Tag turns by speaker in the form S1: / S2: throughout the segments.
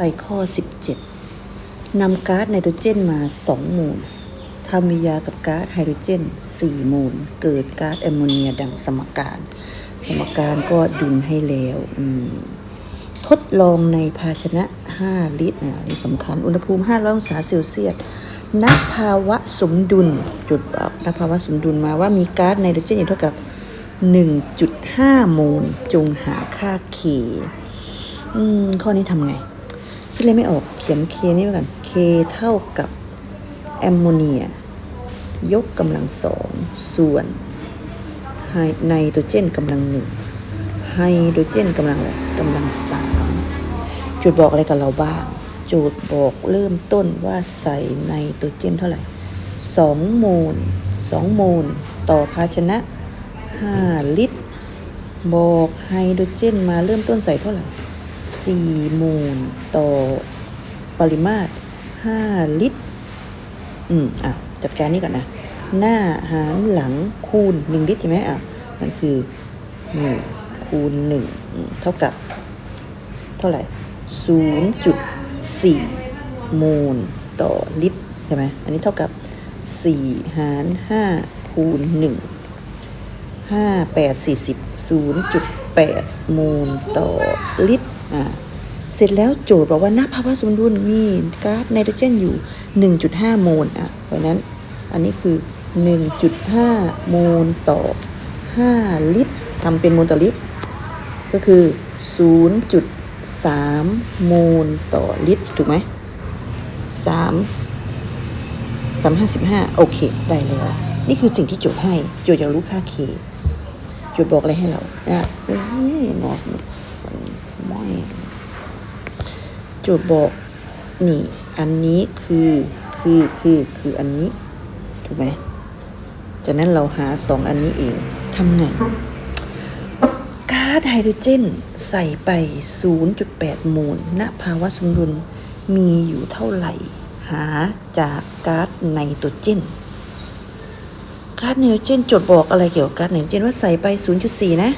S1: ไปข้อ 17นำก๊าซไนโตรเจนมา 2 มูลทำวิยากับก๊าซไฮโดรเจน 4 มูล เกิดก๊าซแอมโมเนียดังสมการ สมการก็ดุลให้แล้วทดลองในภาชนะ 5 ลิตรนะนี่สำคัญ อุณหภูมิ 500 องศาเซลเซียสณภาวะสมดุล จุดบอกณภาวะสมดุลมาว่ามีก๊าซไนโตรเจนอยู่เท่ากับ 1.5 มูล จงหาค่า K อืมข้อนี้ทำไง คิดเลยไม่ออกเขียน K นี่ไว้ก่อน K เท่ากับแอมโมเนีย ยกกำลังสองส่วนไฮไนโตรเจนกำลังหนึ่งไฮโดรเจนกำลังอะไรกำลังสามจุดบอกอะไรกับเราบ้างจุดบอกเริ่มต้นว่าใส่ไนโตรเจนเท่าไหร่สองโมลสองโมลต่อภาชนะห้าลิตร บอกไฮโดรเจนมาเริ่มต้นใส่เท่าไหร่ 4โมลต่อปริมาตร5ลิตร อืม อะ จัดการนี้ก่อนนะ หน้าหารหลังคูณ1ลิตรใช่ไหมอะมันคือนี่คูณ1อืมเท่ากับ เท่าไหร่0.4โมลต่อลิตรใช่ไหมอันนี้เท่ากับ4หาร5คูณ1ห้าแปดสี่สิบศูนย์จุดแปดโมลต่อลิตร เสร็จแล้วโจทย์บอกว่าณภาวะสมดุลมีก๊าซไนโตรเจนอยู่หนึ่งจุดห้าโมลอะเพราะนั้นอันนี้คือหนึ่งจุดห้าโมลต่อห้าลิตรทำเป็นโมลต่อลิตร ก็คือศูนย์จุดสามโมลต่อลิตร ถูกไหมสามสามห้าสิบห้าโอเค ได้แล้ว นี่คือสิ่งที่โจทย์ให้ โจทย์อยากรู้ค่า k โจทย์บอกอะไรให้เราอะเอ้ยนอ นไม่โจทย์บอกนี่ อันนี้คือคือคือคืออันนี้ ถูกไหมจากนั้นเราหาสองอันนี้เองทำไงก๊าซไฮโดรเจนใส่ไป 0.8โมลณ ภาวะสมดุลมีอยู่เท่าไหร่ หาจากก๊าซไนโตรเจนก๊าซไนโตรเจนจดบอกอะไรเกี่ยวกับก๊าซไนโตรเจนว่าใส่ไป 0.4 นะ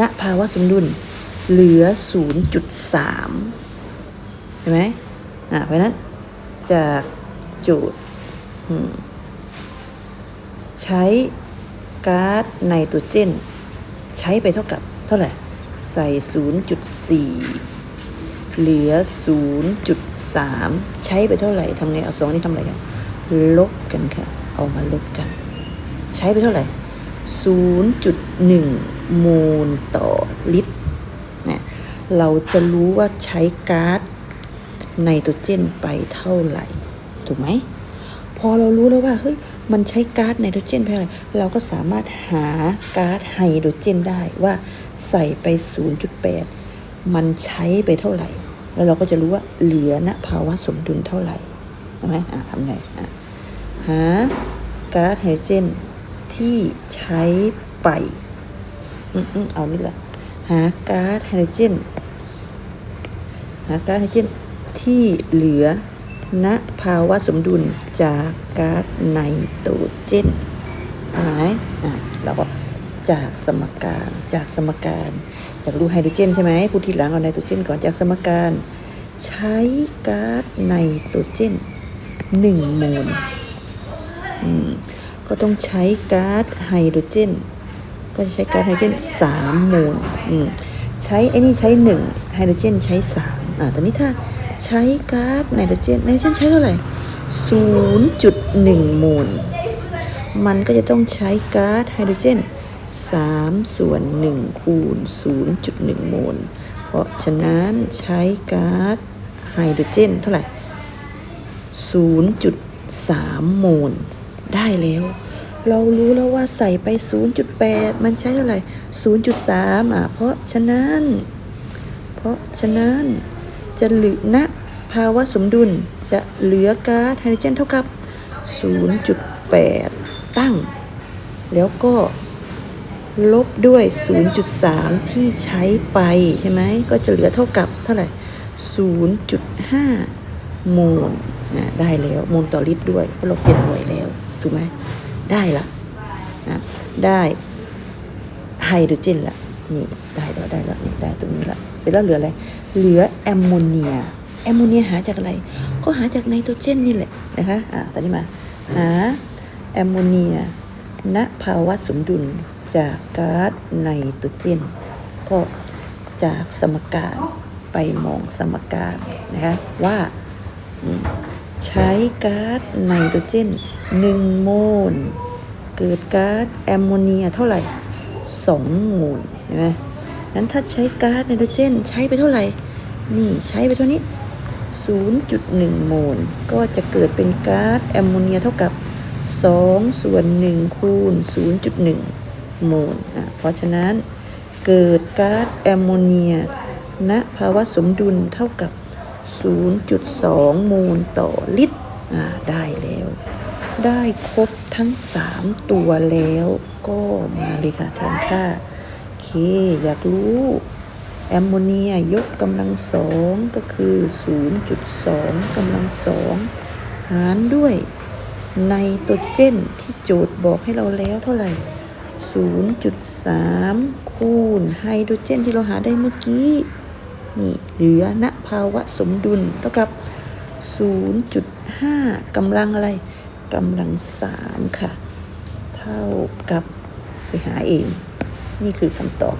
S1: ณ ภาวะสมดุล เหลือ 0.3 เห็นไหมอ่าเพราะนั้นจากจทย์อืมใช้ก๊าซไนโตรเจน ใช้ไปเท่ากับเท่าไหร่ ใส่ 0.4 เหลือ 0.3 ใช้ไปเท่าไหร่ทำไงเอาสองนี้ทำอะไรกันลบกันค่ะ เอามาลบกัน ใช้ไปเท่าไหร่ 0.1 โมลต่อลิตร เราจะรู้ว่าใช้ก๊าซไนโตรเจนไปเท่าไหร่ ถูกไหม พอเรารู้แล้วว่าเฮ้ยมันใช้ก๊าซไนโตรเจนไปเท่าไหร่เราก็สามารถหาก๊าซไฮโดรเจนได้ว่าใส่ไป 0.8 มันใช้ไปเท่าไหร่ แล้วเราก็จะรู้ว่าเหลือณภาวะสมดุลเท่าไหร่ใช่ไหมอะทำไงอะหาก๊าซไฮโดรเจนที่ใช้ไป อืมอืมเอานี่แหละ หาก๊าซไฮโดรเจน หาก๊าซไฮโดรเจนที่เหลือณภาวะสมดุลจากก๊าซไนโตรเจนเห็นไหมอะเราก็จากสมการจากสมการจากรูไฮโดรเจนใช่ไหมพูดทีหลังเอาไนโตรเจนก่อนจากสมการ ใช้ก๊าซไนโตรเจนหนึ่งโมลอืมก็ต้องใช้ก๊าซไฮโดรเจน ก็จะใช้ก๊าซไฮโดรเจนสามโมลอืมใช้ไอ้นี่ใช้หนึ่งไฮโดรเจนใช้สามอ่าตอนนี้ถ้าใช้ก๊าซไนโตรเจนไนโตรเจนใช้เท่าไหร่ศูนย์จุดหนึ่งโมลมันก็จะต้องใช้ก๊าซไฮโดรเจนสามส่วนหนึ่งคูณศูนย์จุดหนึ่งโมลเพราะฉะนั้นใช้ก๊าซไฮโดรเจนเท่าไหร่ 0.3โมลได้แล้ว เรารู้แล้วว่าใส่ไป 0.8 มันใช้เท่าไหร่ 0.3 อะ เพราะฉะนั้น เพราะฉะนั้นจะเหลือณภาวะสมดุลจะเหลือก๊าซไฮโดรเจนเท่ากับ 0.8 ตั้ง แล้วก็ลบด้วย 0.3 ที่ใช้ไปใช่ไหม ก็จะเหลือเท่ากับเท่าไหร่ 0.5 โมลนะได้แล้ว โมลต่อลิตรด้วยเพราะเราเปลี่ยนหน่วยแล้ว ถูกไหม ได้ละนะได้ไฮโดรเจนละนี่ได้แล้วได้แล้วนี่ได้ตรงนี้ละเสร็จแล้วเหลืออะไร เหลือแอมโมเนียแอมโมเนียหาจากอะไร ก็หาจากไนโตรเจนนี่แหละนะคะอ่าตอนนี้มา หาแอมโมเนียณภาวะสมดุลจากก๊าซไนโตรเจน ก็จากสมการไปมองสมการนะคะว่า ใช้ก๊าซไนโตรเจน1โมล เกิดก๊าซแอมโมเนียเท่าไหร่ 2 โมลเห็นไหมนั้นถ้าใช้ก๊าซไนโตรเจนใช้ไปเท่าไหร่ นี่ใช้ไปเท่านี้ 0.1 โมล ก็จะเกิดเป็นก๊าซแอมโมเนียเท่ากับ 2 ส่วน 1 คูณ 0.1 โมลอะเพราะฉะนั้นเกิดก๊าซแอมโมเนียณภาวะสมดุลเท่ากับ 0.2โมลต่อลิตรได้แล้ว ได้ครบทั้ง 3 ตัวแล้วก็มาเลยค่ะแทนค่าเค อยากรู้แอมโมเนียยกกำลังสองก็คือ 0.2กำลังสองหารด้วยไนโตรเจนที่โจทย์บอกให้เราแล้วเท่าไหร่ 0.3 คูณไฮโดรเจนที่เราหาได้เมื่อกี้ นี่เหลือณภาวะสมดุลเท่ากับ 0.5 กำลังอะไรกำลังสามค่ะ เท่ากับไปหาเอง นี่คือคำตอบ